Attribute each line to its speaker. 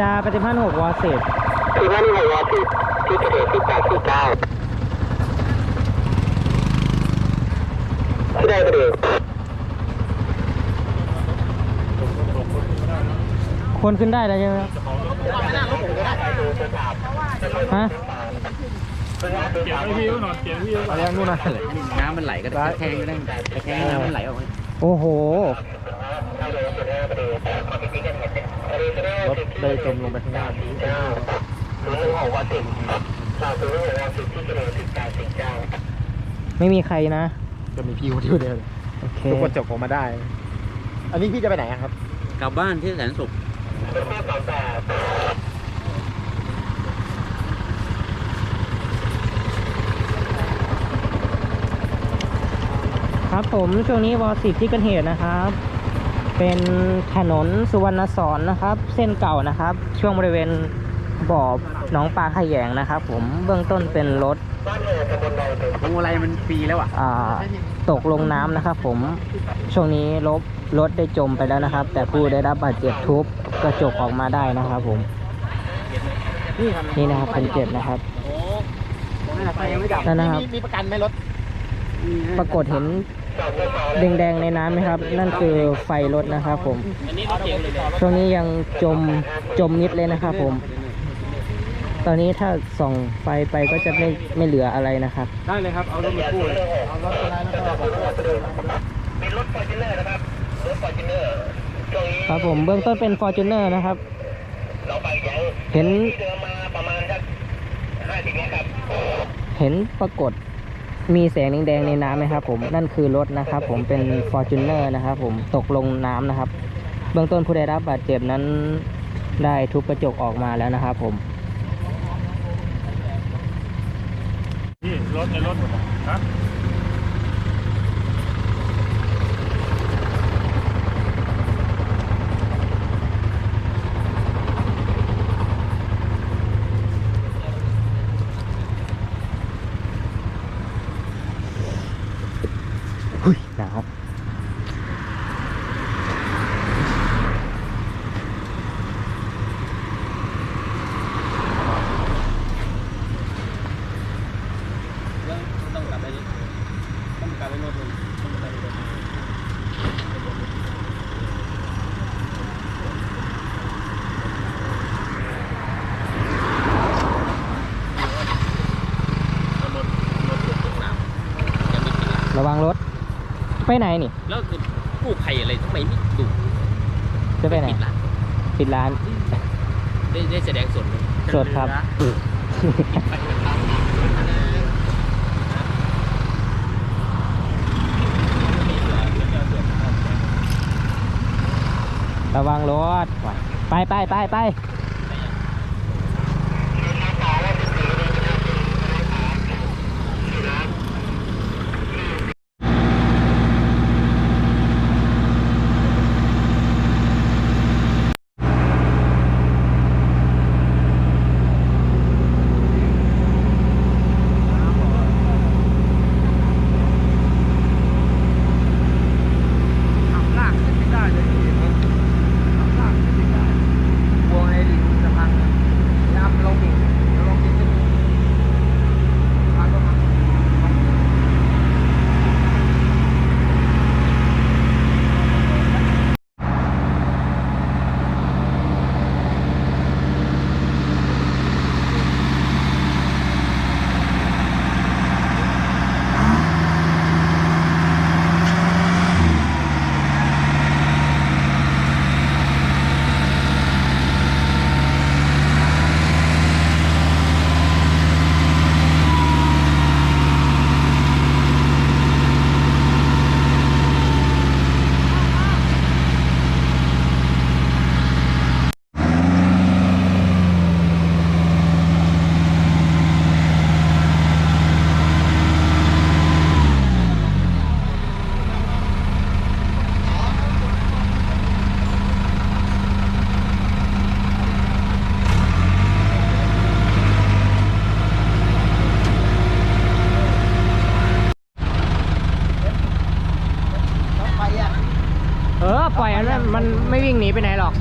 Speaker 1: จาปฏิพันธ์หกวอสิบ
Speaker 2: คือว่านี่หกวอสิบที่เกิดเหตุสิบแปดสี่เก้าที่ได้ประเด็น
Speaker 1: คนขึ้นได้แล้วใช่ไหมครับฮะ
Speaker 3: เก็บไว้พี่หน่อยเก็บไว้พี่
Speaker 1: อะไรนู่นน่ะ
Speaker 4: น้ำมันไหลก็ตะแคงอยู่นั่นตะแคงน้ำมันไหลออกมา
Speaker 1: โอ้โห
Speaker 3: รถเลยจมลงไปข้างล่าง
Speaker 2: หกวอสิบสามศูนย์หกวอสิบที่เกิดเหตุสิบแปดสี่เก้า
Speaker 1: ไม่มีใครนะ
Speaker 3: จะมีพี่คนเดียวเดียว
Speaker 1: โอเค
Speaker 3: ทุกคนจบออกมาได้ อันนี้พี่จะไปไหนอะครับ
Speaker 4: กลับบ้านที่แสนสุข
Speaker 1: ครับผมช่วงนี้วอสิบที่เกิดเหตุนะครับ เป็นถนนสุวรรณสอนนะครับ เส้นเก่านะครับ ช่วงบริเวณบ่อหนองปลาขยงนะครับ ผมเบื้องต้นเป็นรถ
Speaker 4: พวงมาลัยมันฟรีแล้วอะ
Speaker 1: อ่าตกลงน้ำนะครับ ผมช่วงนี้รถรถได้จมไปแล้วนะครับ แต่ผู้ได้รับบาดเจ็บทุบกระจกออกมาได้นะครับ ผมนี่นะครับคนเจ็บนะครับ
Speaker 4: ไฟยังไม่ดับ
Speaker 1: นั่นนะครับ
Speaker 3: มีประกันไหมรถ
Speaker 1: ปรากฏเห็น แดงๆในน้ำไหมครับ นั่นคือไฟรถนะครับผม ช่วงนี้ยังจมจมมิดเลยนะครับผม ตอนนี้ถ้าส่องไฟไปก็จะไม่ไม่เหลืออะไรนะครับ
Speaker 3: ได้เลยครับเอารถมากู้เลยเอารถไปแล้วก็บอกว่า
Speaker 2: เป็นรถฟอร์จูเนอร์นะครับรถฟอร์จูเนอร์ช่วงนี้
Speaker 1: ครับผมเบื้องต้นเป็น Fortuner นะครับ
Speaker 2: เราไปยัง
Speaker 1: เห็น
Speaker 2: เดินมาประมาณสักห้าสิบเมตรครับ
Speaker 1: เห็นปรากฏ มีแสงแดงๆในน้ำไหมครับผมนั่นคือรถนะครับผมเป็น Fortuner นะครับผมตกลงน้ำนะครับ เบื้องต้นผู้ได้รับบาดเจ็บนั้นได้ทุบกระจกออกมาแล้วนะครับผม
Speaker 3: พี่รถในรถครับ
Speaker 1: หุยหนาว
Speaker 4: ต้องกลับ ไปต้องกลับไปรถเลยต้องไปรถ
Speaker 1: ระวังรถไปไหนนี่
Speaker 4: แล้วกู้ภัยอะไรทำไมไม่ดู
Speaker 1: จะไปไหน
Speaker 4: ปิดร้าน
Speaker 1: ปิดร้าน
Speaker 4: ได้ได้แสดงสดไหม
Speaker 1: สดครับระวังรถ ไปไปไปไป มันไม่วิ่งหนีไปไหนหรอก